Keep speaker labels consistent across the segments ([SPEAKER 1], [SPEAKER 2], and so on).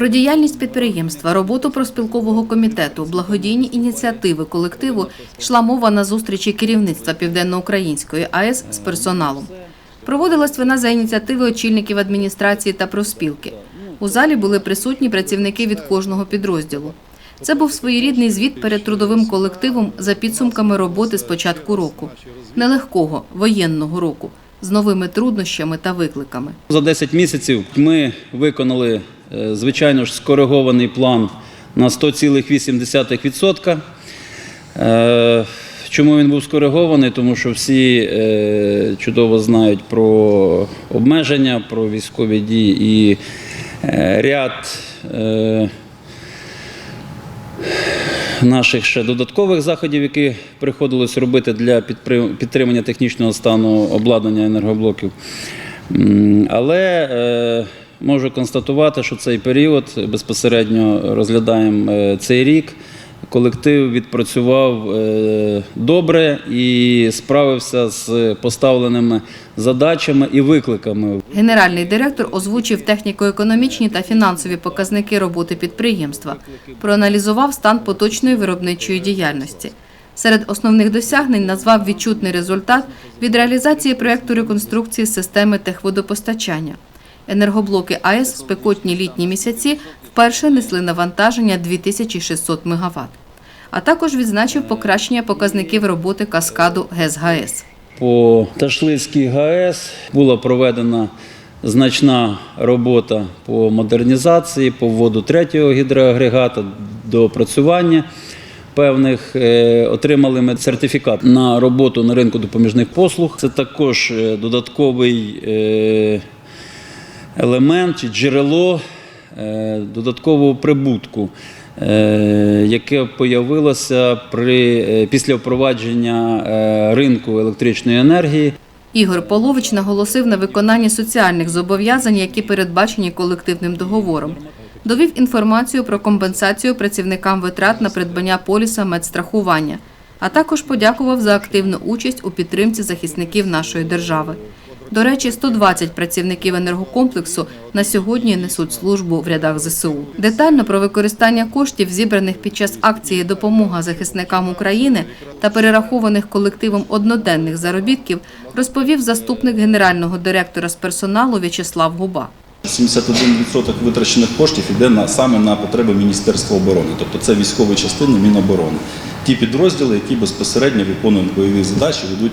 [SPEAKER 1] Про діяльність підприємства, роботу проспілкового комітету, благодійні ініціативи колективу йшла мова на зустрічі керівництва Південноукраїнської АЕС з персоналом. Проводилась вона за ініціативи очільників адміністрації та профспілки. У залі були присутні працівники від кожного підрозділу. Це був своєрідний звіт перед трудовим колективом за підсумками роботи з початку року. Нелегкого воєнного року з новими труднощами та викликами.
[SPEAKER 2] За 10 місяців ми виконали, звичайно ж, скоригований план на 100,8%. Е, Чому він був скоригований? Тому що всі е, чудово знають про обмеження, про військові дії і е, ряд е, наших ще додаткових заходів, які приходилось робити для підтримання технічного стану обладнання енергоблоків. Але е, можу констатувати, що цей період безпосередньо розглядаємо е, цей рік. Колектив відпрацював е, добре і справився з поставленими задачами і викликами.
[SPEAKER 1] Генеральний директор озвучив техніко-економічні та фінансові показники роботи підприємства, проаналізував стан поточної виробничої діяльності. Серед основних досягнень назвав відчутний результат від реалізації проєкту реконструкції системи техводопостачання. Енергоблоки АЕС в спекотні літні місяці вперше несли навантаження 2600 МВт. А також відзначив покращення показників роботи каскаду ГЕС-ГАЕС.
[SPEAKER 2] По Ташлицькій ГАЕС була проведена значна робота по модернізації, по вводу третього гідроагрегата, до опрацювання певних. Е, Отримали ми сертифікат на роботу на ринку допоміжних послуг. Це також е, додатковий е, елемент чи джерело е, додаткового прибутку, е, яке появилося при, е, після впровадження ринку електричної енергії.
[SPEAKER 1] Ігор Полович наголосив на виконанні соціальних зобов'язань, які передбачені колективним договором. Довів інформацію про компенсацію працівникам витрат на придбання поліса медстрахування, а також подякував за активну участь у підтримці захисників нашої держави. До речі, 120 працівників енергокомплексу на сьогодні несуть службу в рядах ЗСУ. Детально про використання коштів, зібраних під час акції Допомога захисникам України та перерахованих колективом одноденних заробітків, розповів заступник генерального директора з персоналу В'ячеслав Губа.
[SPEAKER 3] 71% витрачених коштів йде на саме на потреби Міністерства оборони, тобто це військові частини Міноборони. Ті підрозділи, які безпосередньо виконують бойові задачі, ведуть,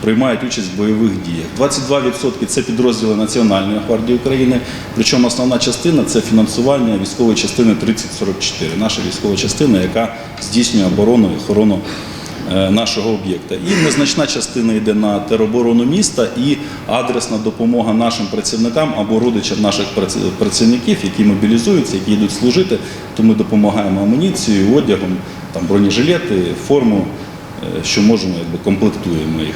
[SPEAKER 3] приймають участь в бойових діях. 22% це підрозділи Національної гвардії України. Причому основна частина це фінансування військової частини 3044, наша військова частина, яка здійснює оборону і охорону е, нашого об'єкта. І незначна частина йде на тероборону міста і адресна допомога нашим працівникам або родичам наших працівників, які мобілізуються, які йдуть служити. То ми допомагаємо амуніцією, одягом, там бронежилети, форму, е, що можемо, якби комплектуємо їх.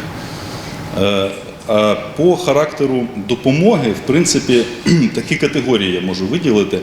[SPEAKER 3] Е, а По характеру допомоги, в принципі, такі категорії я можу виділити.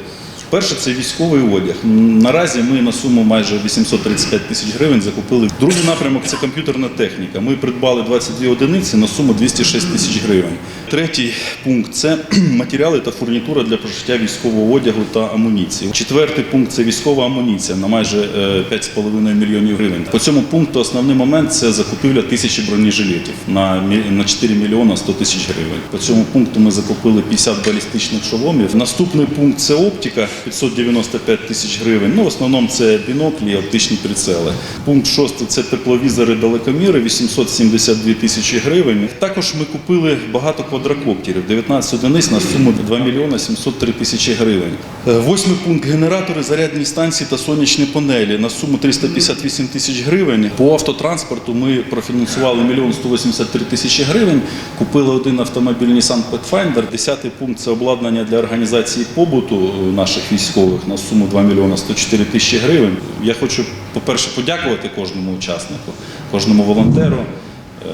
[SPEAKER 3] Перше, це військовий одяг. Наразі ми на суму майже 835 тисяч гривень закупили. Другий напрямок це комп'ютерна техніка. Ми придбали 22 одиниці на суму 206 тисяч гривень. Третій пункт це матеріали та фурнітура для пошиття військового одягу та амуніції. Четвертий пункт це військова амуніція на майже е, 5,5 мільйонів гривень. По цьому пункту основний момент це закупівля тисячі бронежилетів на 4 мільйона 100 тисяч гривень. По цьому пункту ми закупили 50 балістичних шоломів. Наступний пункт це оптика 595 тисяч гривень. Ну в основному це біноклі, оптичні прицели. Пункт шостий це тепловізори далекоміри 872 тисячі гривень. Також ми купили багато квадрокоптерів, 19 одиниць на суму 2 мільйона 703 тисячі гривень. Е, Восьмий пункт генератори, зарядні станції та сонячні панелі на суму 358 тисяч гривень. По автотранспорту ми профінансували 1 мільйон 183 тисячі гривень. Купили один автомобіль Nissan Pathfinder. Десятий пункт це обладнання для організації побуту е, наших військових на суму 2 мільйона 104 тисячі гривень. Я хочу, по-перше, подякувати кожному учаснику, кожному волонтеру. Е,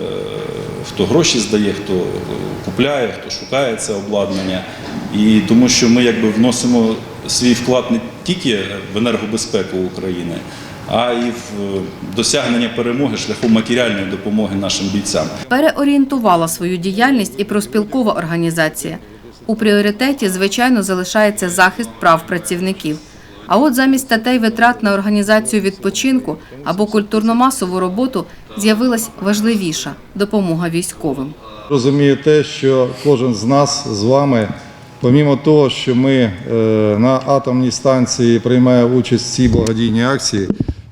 [SPEAKER 3] Хто гроші здає, хто купляє, хто шукає це обладнання. І тому що ми якби вносимо свій вклад не тільки в енергобезпеку України, а й в досягнення перемоги шляхом матеріальної допомоги нашим бійцям.
[SPEAKER 1] Переорієнтувала свою діяльність і проспілкова організація. У пріоритеті, звичайно, залишається захист прав працівників. А от замість статей витрат на організацію відпочинку або культурно-масову роботу з'явилась важливіша допомога військовим.
[SPEAKER 4] Розумію те, що кожен з нас з вами, помімо того, що ми е, на атомній станції приймає участь в цій благодійній акції,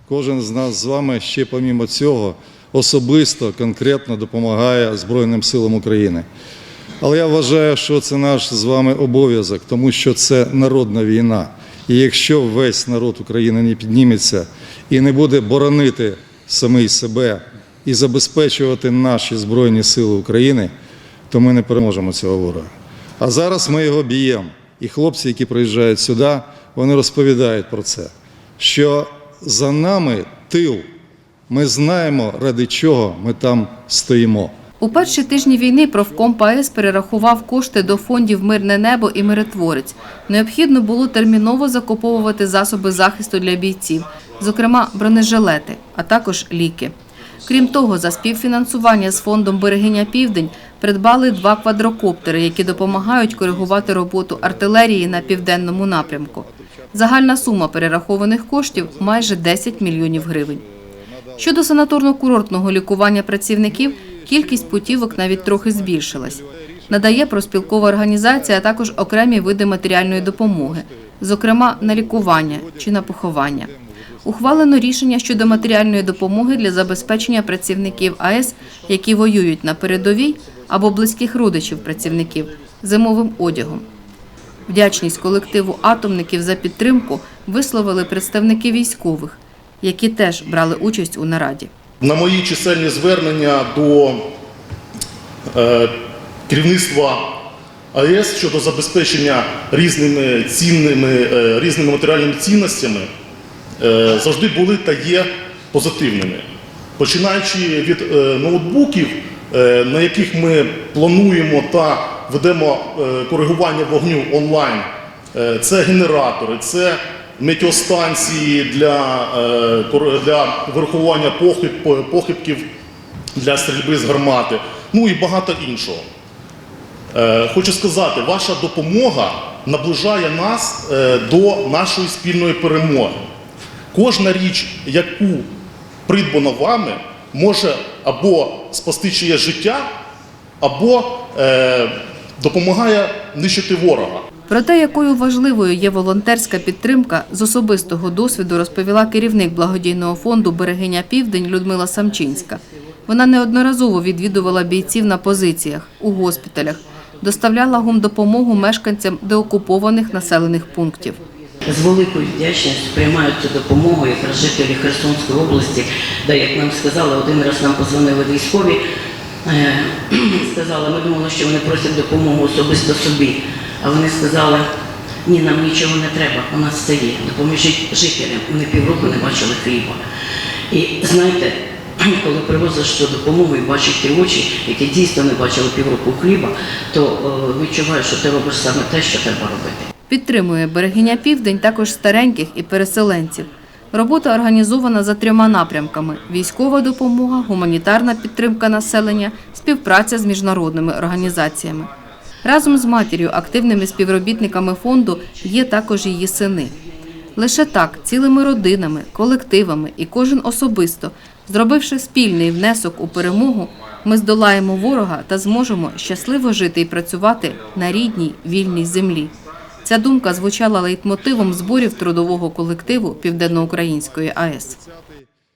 [SPEAKER 4] кожен з нас з вами ще помімо цього особисто конкретно допомагає Збройним силам України. Але я вважаю, що це наш з вами обов'язок, тому що це народна війна. І якщо весь народ України не підніметься і не буде боронити самий себе і забезпечувати наші Збройні Сили України, то ми не переможемо цього ворога. А зараз ми його б'ємо. І хлопці, які приїжджають сюди, вони розповідають про це, що за нами тил. Ми знаємо, ради чого ми там стоїмо.
[SPEAKER 1] У перші тижні війни профком ПАЕС перерахував кошти до фондів Мирне небо і Миротворець. Необхідно було терміново закуповувати засоби захисту для бійців, зокрема бронежилети, а також ліки. Крім того, за співфінансування з фондом Берегиня Південь придбали два квадрокоптери, які допомагають коригувати роботу артилерії на південному напрямку. Загальна сума перерахованих коштів майже 10 мільйонів гривень. Щодо санаторно-курортного лікування працівників, кількість путівок навіть трохи збільшилась. Надає проспілкова організація, а також окремі види матеріальної допомоги, зокрема на лікування чи на поховання. Ухвалено рішення щодо матеріальної допомоги для забезпечення працівників АЕС, які воюють на передовій або близьких родичів працівників зимовим одягом. Вдячність колективу атомників за підтримку висловили представники військових, які теж брали участь у нараді.
[SPEAKER 5] На мої чисельні звернення до е, керівництва АЕС щодо забезпечення різними цінними, е, різними матеріальними цінностями е, завжди були та є позитивними. Починаючи від е, ноутбуків, е, на яких ми плануємо та ведемо е, коригування вогню онлайн, Е, це генератори, це метеостанції для, е, для вирахування похиб- похибків для стрільби з гармати, ну і багато іншого. Е, Хочу сказати, ваша допомога наближає нас е, до нашої спільної перемоги. Кожна річ, яку придбано вами, може або спасти чиє життя, або е, допомагає нищити ворога.
[SPEAKER 1] Про те, якою важливою є волонтерська підтримка, з особистого досвіду розповіла керівник благодійного фонду Берегиня Південь Людмила Самчинська. Вона неодноразово відвідувала бійців на позиціях, у госпіталях, доставляла гумдопомогу мешканцям деокупованих населених пунктів.
[SPEAKER 6] З великою вдячністю приймають цю допомогу якраз жителі Херсонської області, де, як нам сказали, один раз нам позвонили військові, е, сказали, ми думали, що вони просять допомогу особисто собі. А вони сказали, ні, нам нічого не треба, у нас це є. Допоможіть жителям. Вони півроку не бачили хліба. І знаєте, коли привозиш цю допомогу і бачиш ті очі, які дійсно не бачили півроку хліба, то е, відчуваєш, що ти робиш саме те, що треба робити.
[SPEAKER 1] Підтримує Берегиня Південь також стареньких і переселенців. Робота організована за трьома напрямками: військова допомога, гуманітарна підтримка населення, співпраця з міжнародними організаціями. Разом з матір'ю, активними співробітниками фонду, є також її сини. Лише так, цілими родинами, колективами і кожен особисто, зробивши спільний внесок у перемогу, ми здолаємо ворога та зможемо щасливо жити і працювати на рідній вільній землі. Ця думка звучала лейтмотивом зборів трудового колективу Південноукраїнської АЕС.